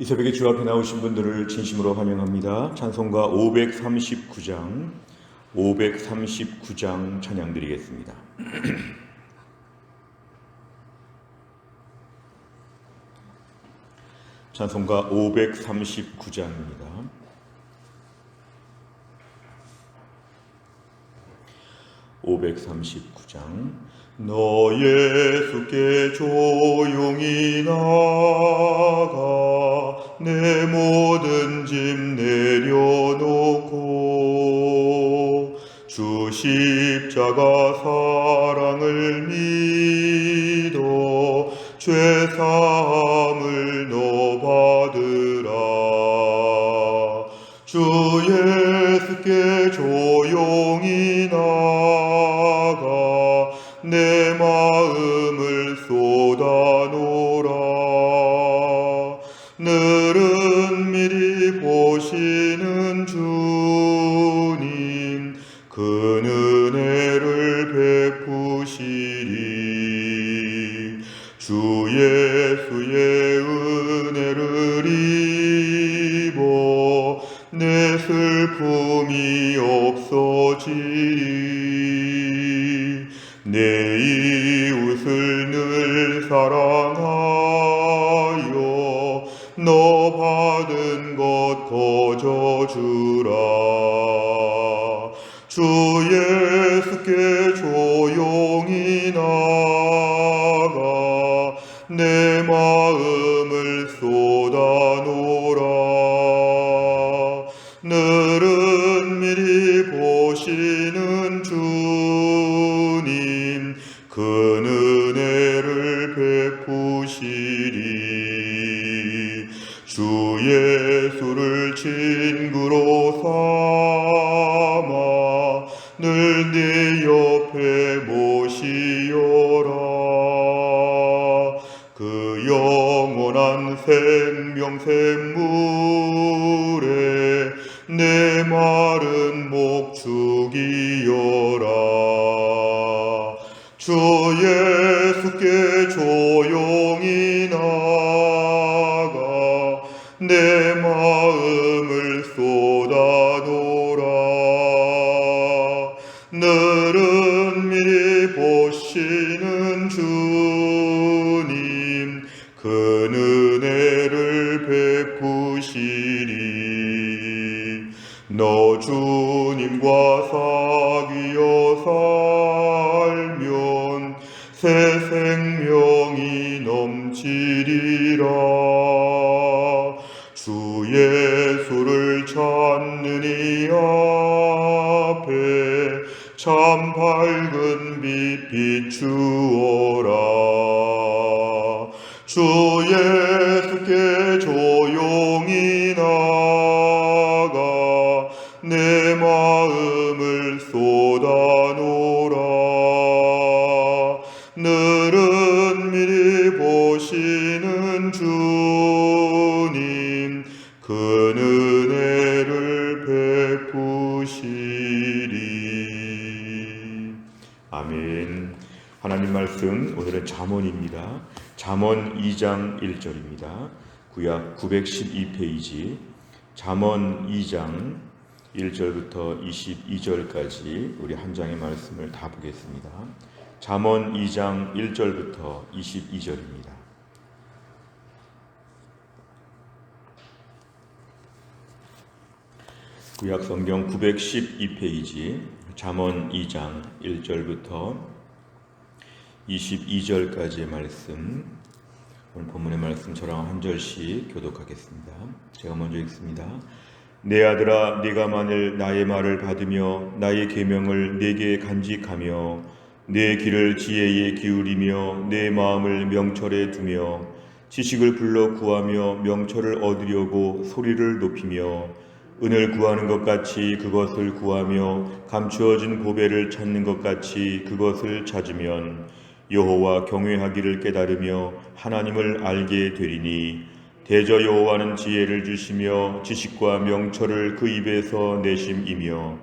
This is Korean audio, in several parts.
이 새벽에 주 앞에 나오신 분들을 진심으로 환영합니다. 찬송가 539장, 539장 찬양 드리겠습니다. 찬송가 539장입니다. (539장) 너 예수께 조용히 나가 내 모든 짐 내려놓고 주 십자가 사랑을 믿어 죄사 내 이웃을 늘 사랑하여 너 받은 것 거저 주라. 주 예수께 늘 내 옆에 모시어라. 그 영원한 생명 샘물에 내 마른 목 죽이어라 너 주님과 사귀어 살면 새 생명이 넘치리라. 주 예수를 찾는 이 앞에 참 밝은 빛 비추어 주님 그 은혜를 베푸시리. 아멘. 하나님 말씀 오늘은 잠언입니다. 잠언 2장 1절입니다. 구약 912페이지. 잠언 2장 1절부터 22절까지 우리 한 장의 말씀을 다 보겠습니다. 잠언 2장 1절부터 22절입니다. 구약 성경 912페이지 잠언 2장 1절부터 22절까지의 말씀 오늘 본문의 말씀 저랑 한 절씩 교독하겠습니다. 제가 먼저 읽습니다. 내 아들아 네가 만일 나의 말을 받으며 나의 계명을 내게 간직하며 내 길을 지혜에 기울이며 내 마음을 명철에 두며 지식을 불러 구하며 명철을 얻으려고 소리를 높이며 은을 구하는 것 같이 그것을 구하며 감추어진 보배를 찾는 것 같이 그것을 찾으면 여호와 경외하기를 깨달으며 하나님을 알게 되리니 대저 여호와는 지혜를 주시며 지식과 명철을 그 입에서 내심이며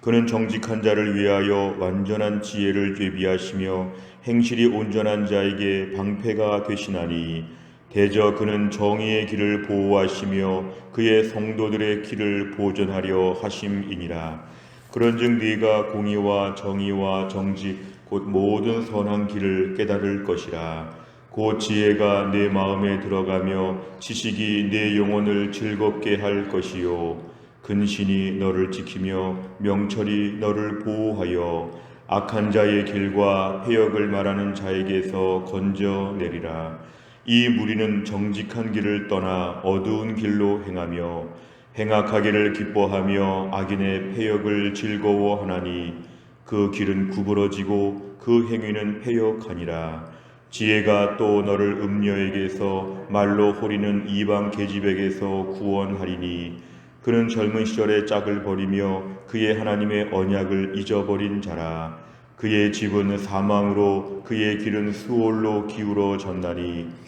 그는 정직한 자를 위하여 완전한 지혜를 되비하시며 행실이 온전한 자에게 방패가 되시나니 대저 그는 정의의 길을 보호하시며 그의 성도들의 길을 보존하려 하심이니라. 그런즉 네가 공의와 정의와 정직 곧 모든 선한 길을 깨달을 것이라. 곧 지혜가 내 마음에 들어가며 지식이 내 영혼을 즐겁게 할 것이요 근신이 너를 지키며 명철이 너를 보호하여 악한 자의 길과 해역을 말하는 자에게서 건져내리라. 이 무리는 정직한 길을 떠나 어두운 길로 행하며 행악하기를 기뻐하며 악인의 폐역을 즐거워하나니 그 길은 구부러지고 그 행위는 패역하니라. 지혜가 또 너를 음녀에게서 말로 호리는 이방 계집에게서 구원하리니 그는 젊은 시절에 짝을 버리며 그의 하나님의 언약을 잊어버린 자라. 그의 집은 사망으로 그의 길은 수올로 기울어졌나니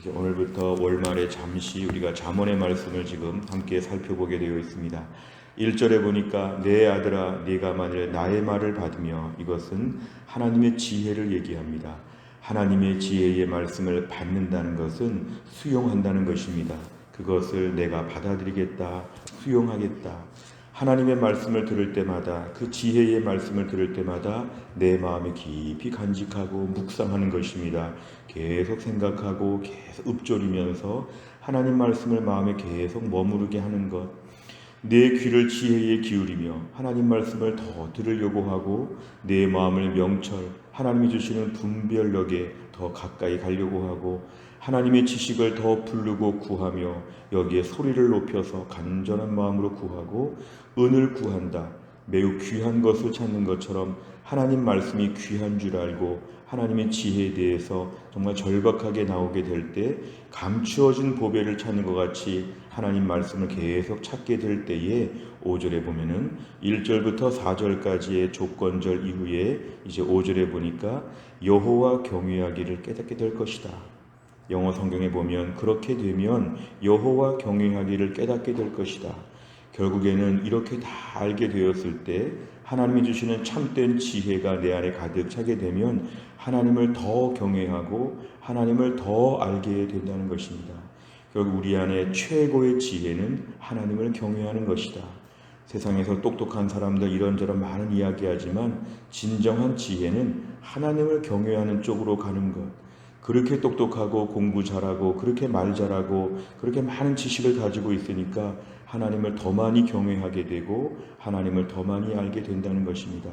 이제 오늘부터 월말에 잠시 우리가 잠언의 말씀을 지금 함께 살펴보게 되어 있습니다. 1절에 보니까 내 아들아 네가 만일 나의 말을 받으며 이것은 하나님의 지혜를 얘기합니다. 하나님의 지혜의 말씀을 받는다는 것은 수용한다는 것입니다. 그것을 내가 받아들이겠다, 수용하겠다. 하나님의 말씀을 들을 때마다 그 지혜의 말씀을 들을 때마다 내 마음에 깊이 간직하고 묵상하는 것입니다. 계속 생각하고 계속 읊조리면서 하나님 말씀을 마음에 계속 머무르게 하는 것. 내 귀를 지혜에 기울이며 하나님 말씀을 더 들으려고 하고 내 마음을 명철 하나님이 주시는 분별력에 더 가까이 가려고 하고 하나님의 지식을 더 부르고 구하며 여기에 소리를 높여서 간절한 마음으로 구하고 은을 구한다. 매우 귀한 것을 찾는 것처럼 하나님 말씀이 귀한 줄 알고 하나님의 지혜에 대해서 정말 절박하게 나오게 될 때 감추어진 보배를 찾는 것 같이 하나님 말씀을 계속 찾게 될 때에 5절에 보면은 1절부터 4절까지의 조건절 이후에 이제 5절에 보니까 여호와 경외하기를 깨닫게 될 것이다. 영어 성경에 보면 그렇게 되면 여호와 경외하기를 깨닫게 될 것이다. 결국에는 이렇게 다 알게 되었을 때 하나님이 주시는 참된 지혜가 내 안에 가득 차게 되면 하나님을 더 경외하고 하나님을 더 알게 된다는 것입니다. 결국 우리 안에 최고의 지혜는 하나님을 경외하는 것이다. 세상에서 똑똑한 사람들 이런저런 많은 이야기하지만 진정한 지혜는 하나님을 경외하는 쪽으로 가는 것. 그렇게 똑똑하고 공부 잘하고 그렇게 말 잘하고 그렇게 많은 지식을 가지고 있으니까 하나님을 더 많이 경외하게 되고 하나님을 더 많이 알게 된다는 것입니다.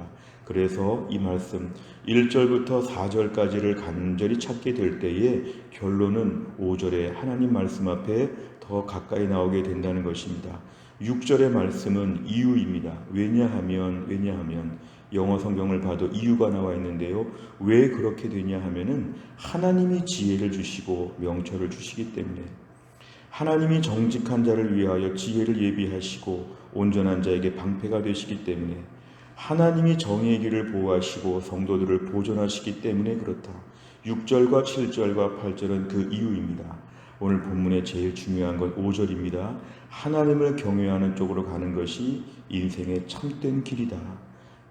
그래서 이 말씀 1절부터 4절까지를 간절히 찾게 될 때에 결론은 5절에 하나님 말씀 앞에 더 가까이 나오게 된다는 것입니다. 6절의 말씀은 이유입니다. 왜냐하면 왜냐하면 영어 성경을 봐도 이유가 나와 있는데요. 왜 그렇게 되냐 하면은 하나님이 지혜를 주시고 명철을 주시기 때문에 하나님이 정직한 자를 위하여 지혜를 예비하시고 온전한 자에게 방패가 되시기 때문에 하나님이 정의의 길을 보호하시고 성도들을 보존하시기 때문에 그렇다. 6절과 7절과 8절은 그 이유입니다. 오늘 본문의 제일 중요한 건 5절입니다. 하나님을 경외하는 쪽으로 가는 것이 인생의 참된 길이다.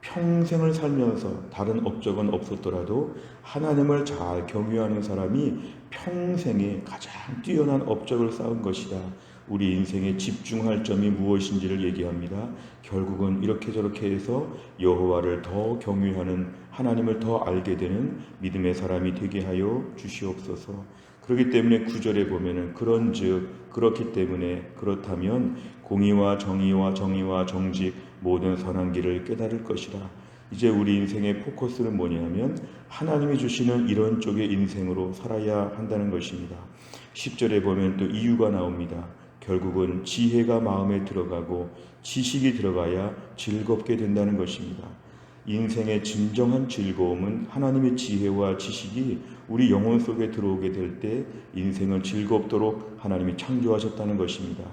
평생을 살면서 다른 업적은 없었더라도 하나님을 잘 경유하는 사람이 평생에 가장 뛰어난 업적을 쌓은 것이다. 우리 인생에 집중할 점이 무엇인지를 얘기합니다. 결국은 이렇게 저렇게 해서 여호와를 더 경유하는 하나님을 더 알게 되는 믿음의 사람이 되게 하여 주시옵소서. 그렇기 때문에 구절에 보면은 그런즉 그렇기 때문에 그렇다면 공의와 정의와 정의와 정직 모든 선한 길을 깨달을 것이라. 이제 우리 인생의 포커스는 뭐냐면 하나님이 주시는 이런 쪽의 인생으로 살아야 한다는 것입니다. 10절에 보면 또 이유가 나옵니다. 결국은 지혜가 마음에 들어가고 지식이 들어가야 즐겁게 된다는 것입니다. 인생의 진정한 즐거움은 하나님의 지혜와 지식이 우리 영혼 속에 들어오게 될 때 인생을 즐겁도록 하나님이 창조하셨다는 것입니다.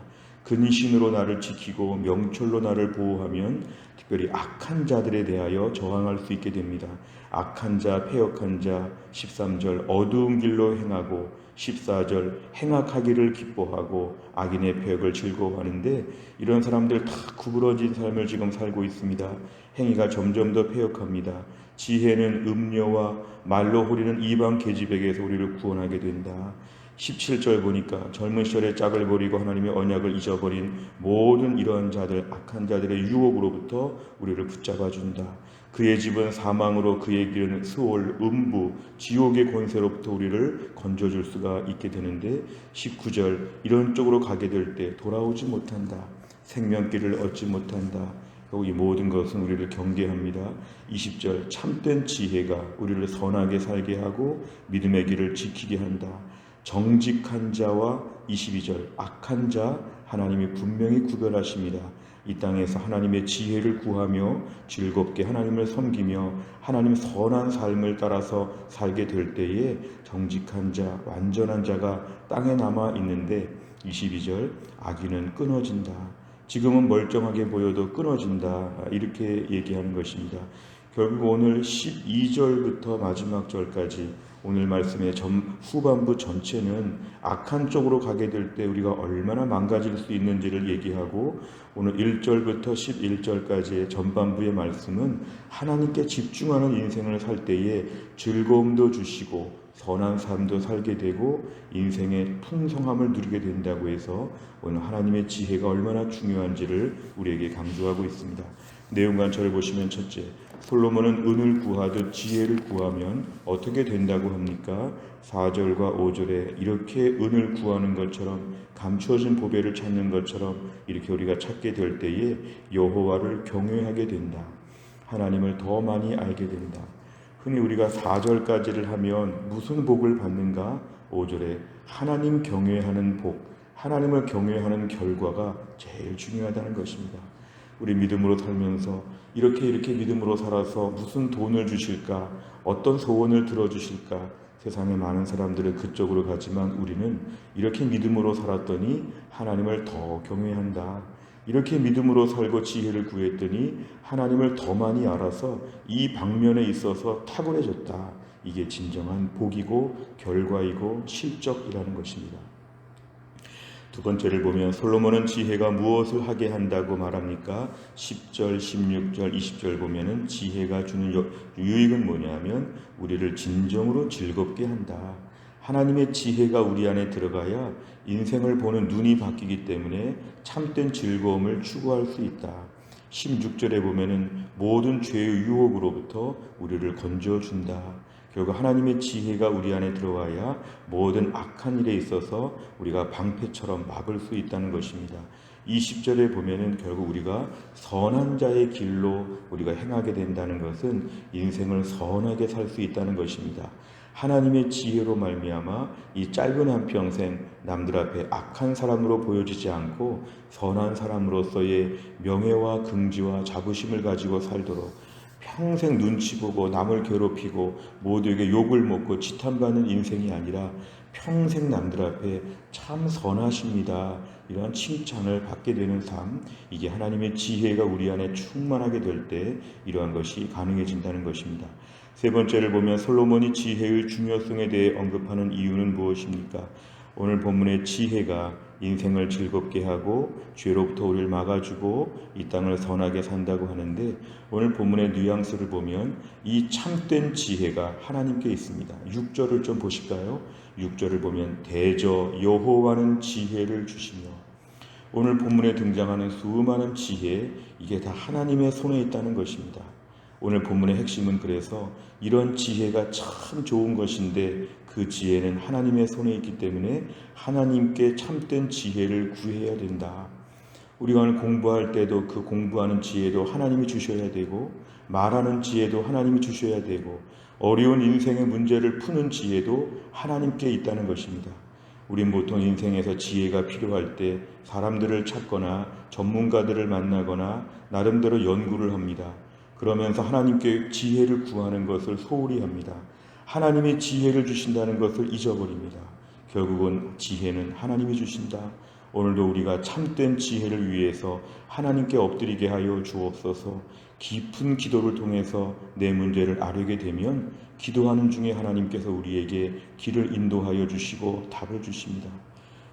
근신으로 나를 지키고 명철로 나를 보호하면 특별히 악한 자들에 대하여 저항할 수 있게 됩니다. 악한 자, 패역한 자, 13절 어두운 길로 행하고 14절 행악하기를 기뻐하고 악인의 패역을 즐거워하는데 이런 사람들 다 구부러진 삶을 지금 살고 있습니다. 행위가 점점 더 패역합니다. 지혜는 음료와 말로 호리는 이방 계집에게서 우리를 구원하게 된다. 17절 보니까 젊은 시절에 짝을 버리고 하나님의 언약을 잊어버린 모든 이러한 자들 악한 자들의 유혹으로부터 우리를 붙잡아 준다. 그의 집은 사망으로 그의 길은 수월 음부 지옥의 권세로부터 우리를 건져줄 수가 있게 되는데 19절 이런 쪽으로 가게 될 때 돌아오지 못한다. 생명길을 얻지 못한다. 결국 이 모든 것은 우리를 경계합니다. 20절 참된 지혜가 우리를 선하게 살게 하고 믿음의 길을 지키게 한다. 정직한 자와 22절 악한 자 하나님이 분명히 구별하십니다. 이 땅에서 하나님의 지혜를 구하며 즐겁게 하나님을 섬기며 하나님 선한 삶을 따라서 살게 될 때에 정직한 자, 완전한 자가 땅에 남아 있는데 22절 악인은 끊어진다. 지금은 멀쩡하게 보여도 끊어진다. 이렇게 얘기하는 것입니다. 결국 오늘 12절부터 마지막 절까지 오늘 말씀의 전, 후반부 전체는 악한 쪽으로 가게 될 때 우리가 얼마나 망가질 수 있는지를 얘기하고 오늘 1절부터 11절까지의 전반부의 말씀은 하나님께 집중하는 인생을 살 때에 즐거움도 주시고 선한 삶도 살게 되고 인생의 풍성함을 누리게 된다고 해서 오늘 하나님의 지혜가 얼마나 중요한지를 우리에게 강조하고 있습니다. 내용관절을 보시면 첫째, 솔로몬은 은을 구하듯 지혜를 구하면 어떻게 된다고 합니까? 4절과 5절에 이렇게 은을 구하는 것처럼 감추어진 보배를 찾는 것처럼 이렇게 우리가 찾게 될 때에 여호와를 경외하게 된다. 하나님을 더 많이 알게 된다. 흔히 우리가 4절까지를 하면 무슨 복을 받는가? 5절에 하나님 경외하는 복, 하나님을 경외하는 결과가 제일 중요하다는 것입니다. 우리 믿음으로 살면서 이렇게 이렇게 믿음으로 살아서 무슨 돈을 주실까? 어떤 소원을 들어주실까? 세상에 많은 사람들은 그쪽으로 가지만 우리는 이렇게 믿음으로 살았더니 하나님을 더 경외한다. 이렇게 믿음으로 살고 지혜를 구했더니 하나님을 더 많이 알아서 이 방면에 있어서 탁월해졌다. 이게 진정한 복이고 결과이고 실적이라는 것입니다. 두 번째를 보면 솔로몬은 지혜가 무엇을 하게 한다고 말합니까? 10절, 16절, 20절 보면은 지혜가 주는 유익은 뭐냐면 우리를 진정으로 즐겁게 한다. 하나님의 지혜가 우리 안에 들어가야 인생을 보는 눈이 바뀌기 때문에 참된 즐거움을 추구할 수 있다. 16절에 보면은 모든 죄의 유혹으로부터 우리를 건져 준다. 결국 하나님의 지혜가 우리 안에 들어와야 모든 악한 일에 있어서 우리가 방패처럼 막을 수 있다는 것입니다. 20절에 보면은 결국 우리가 선한 자의 길로 우리가 행하게 된다는 것은 인생을 선하게 살 수 있다는 것입니다. 하나님의 지혜로 말미암아 이 짧은 한 평생 남들 앞에 악한 사람으로 보여지지 않고 선한 사람으로서의 명예와 긍지와 자부심을 가지고 살도록 평생 눈치 보고 남을 괴롭히고 모두에게 욕을 먹고 지탄받는 인생이 아니라 평생 남들 앞에 참 선하십니다. 이러한 칭찬을 받게 되는 삶, 이게 하나님의 지혜가 우리 안에 충만하게 될 때 이러한 것이 가능해진다는 것입니다. 세 번째를 보면 솔로몬이 지혜의 중요성에 대해 언급하는 이유는 무엇입니까? 오늘 본문의 지혜가 인생을 즐겁게 하고 죄로부터 우리를 막아주고 이 땅을 선하게 산다고 하는데 오늘 본문의 뉘앙스를 보면 이 참된 지혜가 하나님께 있습니다. 6절을 좀 보실까요? 6절을 보면 대저 여호와는 지혜를 주시며 오늘 본문에 등장하는 수많은 지혜 이게 다 하나님의 손에 있다는 것입니다. 오늘 본문의 핵심은 그래서 이런 지혜가 참 좋은 것인데 그 지혜는 하나님의 손에 있기 때문에 하나님께 참된 지혜를 구해야 된다. 우리가 공부할 때도 그 공부하는 지혜도 하나님이 주셔야 되고 말하는 지혜도 하나님이 주셔야 되고 어려운 인생의 문제를 푸는 지혜도 하나님께 있다는 것입니다. 우린 보통 인생에서 지혜가 필요할 때 사람들을 찾거나 전문가들을 만나거나 나름대로 연구를 합니다. 그러면서 하나님께 지혜를 구하는 것을 소홀히 합니다. 하나님의 지혜를 주신다는 것을 잊어버립니다. 결국은 지혜는 하나님이 주신다. 오늘도 우리가 참된 지혜를 위해서 하나님께 엎드리게 하여 주옵소서. 깊은 기도를 통해서 내 문제를 아뢰게 되면 기도하는 중에 하나님께서 우리에게 길을 인도하여 주시고 답을 주십니다.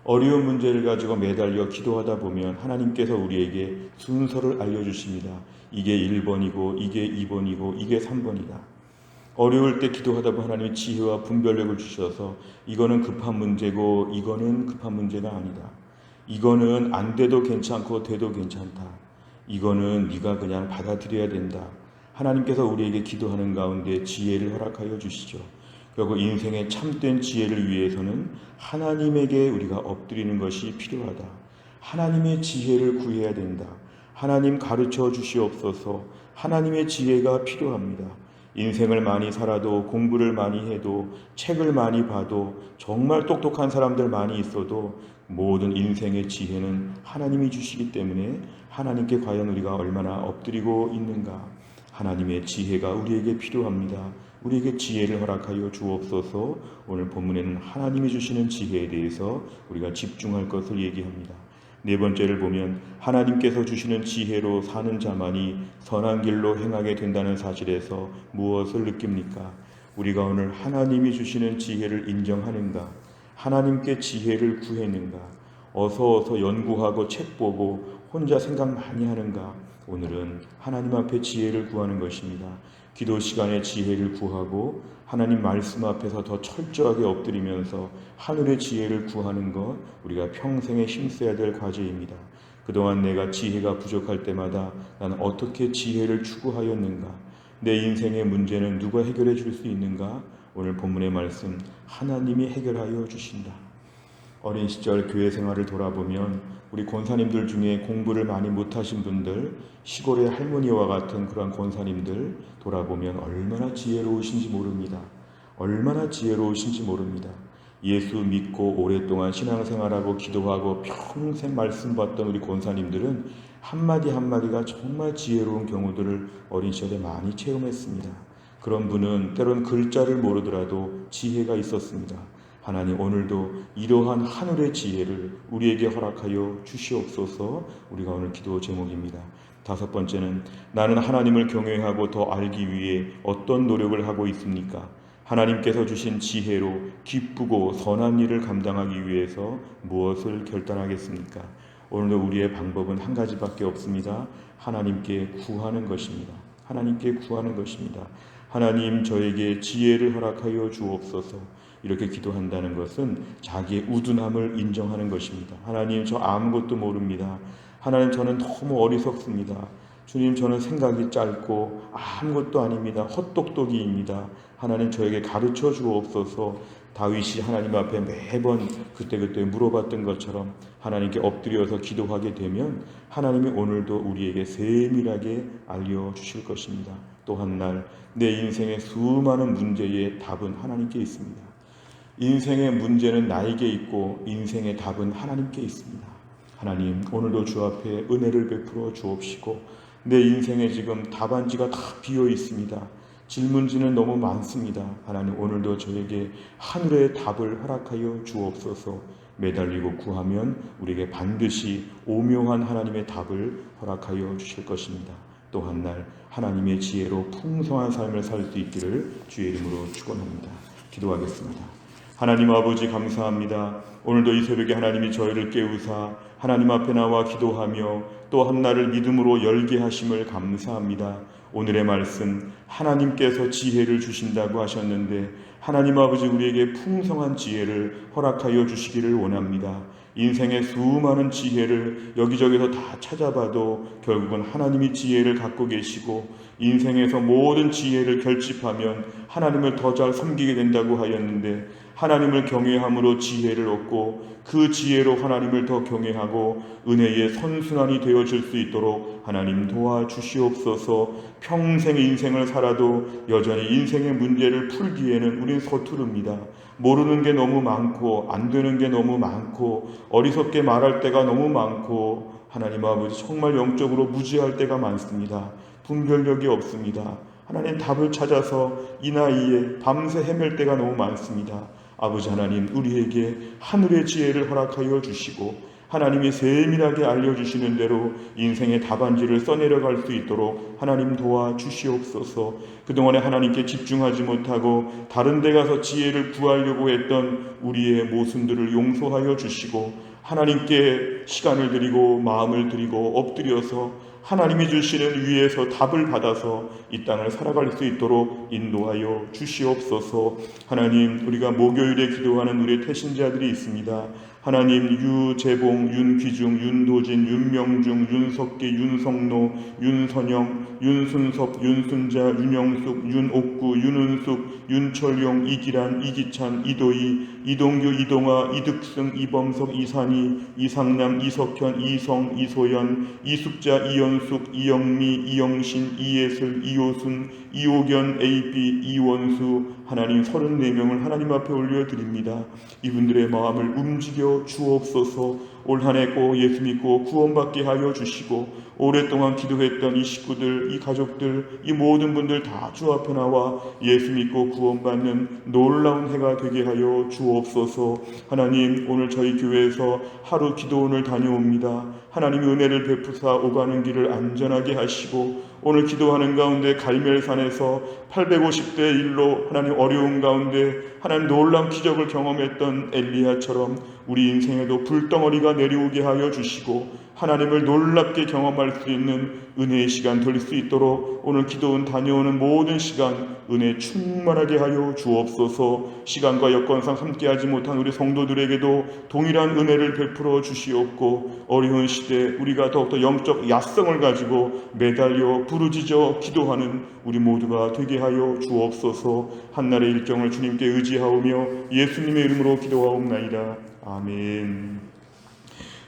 어려운 문제를 가지고 매달려 기도하다 보면 하나님께서 우리에게 순서를 알려주십니다. 이게 1번이고, 이게 2번이고, 이게 3번이다. 어려울 때 기도하다 보면 하나님이 지혜와 분별력을 주셔서 이거는 급한 문제고, 이거는 급한 문제가 아니다. 이거는 안 돼도 괜찮고, 돼도 괜찮다. 이거는 네가 그냥 받아들여야 된다. 하나님께서 우리에게 기도하는 가운데 지혜를 허락하여 주시죠. 결국 인생의 참된 지혜를 위해서는 하나님에게 우리가 엎드리는 것이 필요하다. 하나님의 지혜를 구해야 된다. 하나님 가르쳐 주시옵소서. 하나님의 지혜가 필요합니다. 인생을 많이 살아도 공부를 많이 해도 책을 많이 봐도 정말 똑똑한 사람들 많이 있어도 모든 인생의 지혜는 하나님이 주시기 때문에 하나님께 과연 우리가 얼마나 엎드리고 있는가? 하나님의 지혜가 우리에게 필요합니다. 우리에게 지혜를 허락하여 주옵소서. 오늘 본문에는 하나님이 주시는 지혜에 대해서 우리가 집중할 것을 얘기합니다. 네 번째를 보면 하나님께서 주시는 지혜로 사는 자만이 선한 길로 행하게 된다는 사실에서 무엇을 느낍니까? 우리가 오늘 하나님이 주시는 지혜를 인정하는가? 하나님께 지혜를 구했는가? 어서 어서 연구하고 책 보고 혼자 생각 많이 하는가? 오늘은 하나님 앞에 지혜를 구하는 것입니다. 기도 시간에 지혜를 구하고 하나님 말씀 앞에서 더 철저하게 엎드리면서 하늘의 지혜를 구하는 것 우리가 평생에 힘써야 될 과제입니다. 그동안 내가 지혜가 부족할 때마다 나는 어떻게 지혜를 추구하였는가? 내 인생의 문제는 누가 해결해 줄 수 있는가? 오늘 본문의 말씀 하나님이 해결하여 주신다. 어린 시절 교회 생활을 돌아보면 우리 권사님들 중에 공부를 많이 못하신 분들, 시골의 할머니와 같은 그런 권사님들 돌아보면 얼마나 지혜로우신지 모릅니다. 얼마나 지혜로우신지 모릅니다. 예수 믿고 오랫동안 신앙생활하고 기도하고 평생 말씀 받던 우리 권사님들은 한마디 한마디가 정말 지혜로운 경우들을 어린 시절에 많이 체험했습니다. 그런 분은 때론 글자를 모르더라도 지혜가 있었습니다. 하나님 오늘도 이러한 하늘의 지혜를 우리에게 허락하여 주시옵소서 우리가 오늘 기도 제목입니다. 다섯 번째는 나는 하나님을 경외하고 더 알기 위해 어떤 노력을 하고 있습니까? 하나님께서 주신 지혜로 기쁘고 선한 일을 감당하기 위해서 무엇을 결단하겠습니까? 오늘도 우리의 방법은 한 가지밖에 없습니다. 하나님께 구하는 것입니다. 하나님께 구하는 것입니다. 하나님 저에게 지혜를 허락하여 주옵소서. 이렇게 기도한다는 것은 자기의 우둔함을 인정하는 것입니다. 하나님 저 아무것도 모릅니다. 하나님 저는 너무 어리석습니다. 주님 저는 생각이 짧고 아무것도 아닙니다. 헛똑똑이입니다. 하나님 저에게 가르쳐 주옵소서. 다윗이 하나님 앞에 매번 그때그때 물어봤던 것처럼 하나님께 엎드려서 기도하게 되면 하나님이 오늘도 우리에게 세밀하게 알려 주실 것입니다. 또한 날 내 인생의 수많은 문제의 답은 하나님께 있습니다. 인생의 문제는 나에게 있고 인생의 답은 하나님께 있습니다. 하나님 오늘도 주 앞에 은혜를 베풀어 주옵시고 내 인생에 지금 답안지가 다 비어 있습니다. 질문지는 너무 많습니다. 하나님 오늘도 저에게 하늘의 답을 허락하여 주옵소서. 매달리고 구하면 우리에게 반드시 오묘한 하나님의 답을 허락하여 주실 것입니다. 또한 날 하나님의 지혜로 풍성한 삶을 살 수 있기를 주의 이름으로 축원합니다. 기도하겠습니다. 하나님 아버지 감사합니다. 오늘도 이 새벽에 하나님이 저희를 깨우사 하나님 앞에 나와 기도하며 또 한날을 믿음으로 열게 하심을 감사합니다. 오늘의 말씀 하나님께서 지혜를 주신다고 하셨는데 하나님 아버지 우리에게 풍성한 지혜를 허락하여 주시기를 원합니다. 인생의 수많은 지혜를 여기저기서 다 찾아봐도 결국은 하나님이 지혜를 갖고 계시고 인생에서 모든 지혜를 결집하면 하나님을 더 잘 섬기게 된다고 하였는데 하나님을 경외함으로 지혜를 얻고 그 지혜로 하나님을 더 경외하고 은혜의 선순환이 되어질 수 있도록 하나님 도와주시옵소서 평생 인생을 살아도 여전히 인생의 문제를 풀기에는 우린 서투릅니다. 모르는 게 너무 많고 안 되는 게 너무 많고 어리석게 말할 때가 너무 많고 하나님 아버지 정말 영적으로 무지할 때가 많습니다. 분별력이 없습니다. 하나님 답을 찾아서 이 나이에 밤새 헤맬 때가 너무 많습니다. 아버지 하나님 우리에게 하늘의 지혜를 허락하여 주시고 하나님이 세밀하게 알려주시는 대로 인생의 답안지를 써내려갈 수 있도록 하나님 도와 주시옵소서. 그동안에 하나님께 집중하지 못하고 다른 데 가서 지혜를 구하려고 했던 우리의 모순들을 용서하여 주시고 하나님께 시간을 드리고 마음을 드리고 엎드려서 하나님이 주시는 위에서 답을 받아서 이 땅을 살아갈 수 있도록 인도하여 주시옵소서. 하나님, 우리가 목요일에 기도하는 우리 태신자들이 있습니다. 하나님 유재봉, 윤기중, 윤도진, 윤명중, 윤석기, 윤성노, 윤선영, 윤순섭, 윤순자, 윤영숙, 윤옥구, 윤은숙, 윤철용, 이기란, 이기찬, 이도희, 이동규, 이동아, 이득승, 이범석, 이산희, 이상남, 이석현, 이성, 이소연, 이숙자, 이연숙, 이영미, 이영신, 이예슬, 이호순, 이호견, AB, 이원수 하나님 34명을 하나님 앞에 올려드립니다. 이분들의 마음을 움직여 주옵소서 올 한 해 꼭 예수 믿고 구원받게 하여 주시고 오랫동안 기도했던 이 식구들, 이 가족들, 이 모든 분들 다 주 앞에 나와 예수 믿고 구원받는 놀라운 해가 되게 하여 주옵소서. 하나님, 오늘 저희 교회에서 하루 기도원을 다녀옵니다. 하나님의 은혜를 베푸사 오가는 길을 안전하게 하시고 오늘 기도하는 가운데 갈멜산에서 850대 일로 하나님 어려운 가운데 하나님 놀라운 기적을 경험했던 엘리야처럼 우리 인생에도 불덩어리 가 내려오게 하여 주시고 하나님을 놀랍게 경험할 수 있는 은혜의 시간 될 수 있도록 오늘 기도원 다녀오는 모든 시간 은혜 충만하게 하여 주옵소서. 시간과 여건상 함께하지 못한 우리 성도들에게도 동일한 은혜를 베풀어 주시옵고 어려운 시대 우리가 더욱더 영적 야성을 가지고 매달려 부르짖어 기도하는 우리 모두가 되게 하여 주옵소서. 한날의 일정을 주님께 의지하오며 예수님의 이름으로 기도하옵나이다. 아멘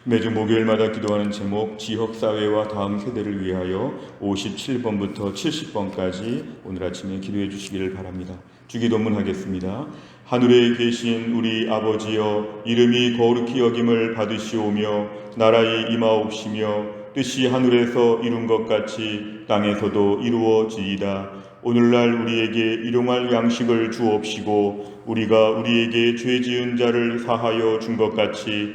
매주 목요일마다 기도하는 제목 지역사회와 다음 세대를 위하여 57번부터 70번까지 오늘 아침에 기도해 주시기를 바랍니다. 주기도문 하겠습니다. 하늘에 계신 우리 아버지여 이름이 거룩히 여김을 받으시오며 나라의 임하옵시며 뜻이 하늘에서 이룬 것 같이 땅에서도 이루어지이다. 오늘날 우리에게 일용할 양식을 주옵시고 우리가 우리에게 죄 지은 자를 사하여 준 것 같이